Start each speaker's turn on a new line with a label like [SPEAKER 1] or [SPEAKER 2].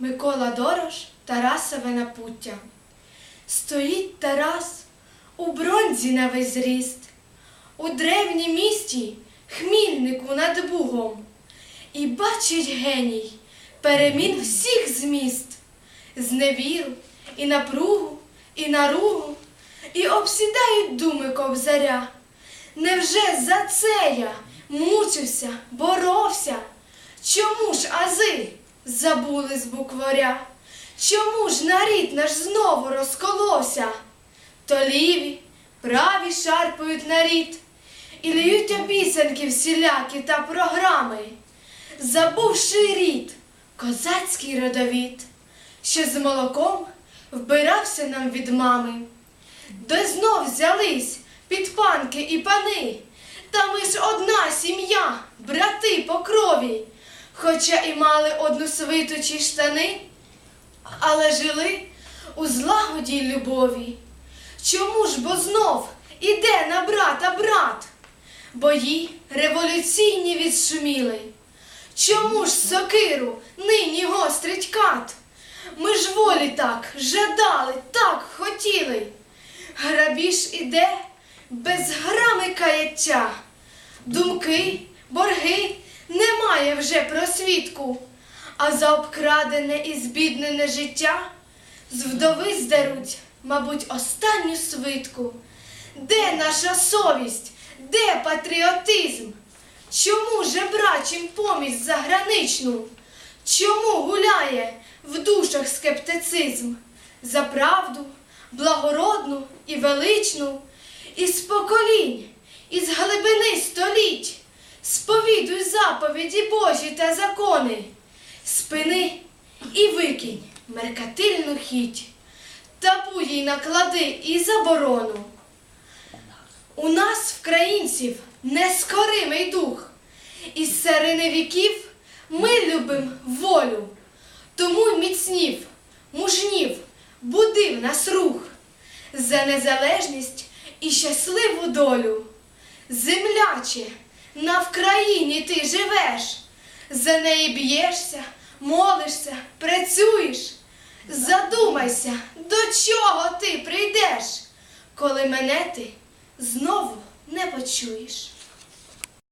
[SPEAKER 1] Микола Дорош, Тарасове напуття. Стоїть Тарас у бронзі на весь зріст, у древнім місті хмільнику над Бугом, і бачить геній перемін всіх зміст, зневіру і напругу, і наругу, і обсідають думи кобзаря. Невже за це я мучився, боровся? Чому ж ази забули з букваря? Чому ж нарід наш знову розколося? То ліві, праві шарпають нарід і льють обіцянки всілякі та програми, забувши рід, козацький родовід, що з молоком вбирався нам від мами. Де знов взялись підпанки і пани, та ми ж одна сім'я, брати по крові, хоча і мали одну свиту чи штани, але жили у злагоді й любові. Чому ж бо знов іде на брата брат? Бої революційні відшуміли. Чому ж сокиру нині гострить кат? Ми ж волі так жадали, так хотіли. Грабіж іде без грами каяття. Думки, борги немає вже просвідку, а за обкрадене і збіднене життя з вдови здеруть, мабуть, останню свитку. Де наша совість? Де патріотизм? Чому жебрачим помість заграничну? Чому гуляє в душах скептицизм? За правду, благородну і величну, із поколінь, із глибини століть, заповіді Божі та закони, спини і викинь меркатильну хіть, табу їй наклади і заборону. У нас, вкраїнців, нескоримий дух, із царини віків ми любим волю, тому й міцнів, мужнів, будив нас рух за незалежність і щасливу долю. Земляче, на Вкраїні ти живеш, за неї б'єшся, молишся, працюєш. Задумайся, до чого ти прийдеш, коли мене ти знову не почуєш.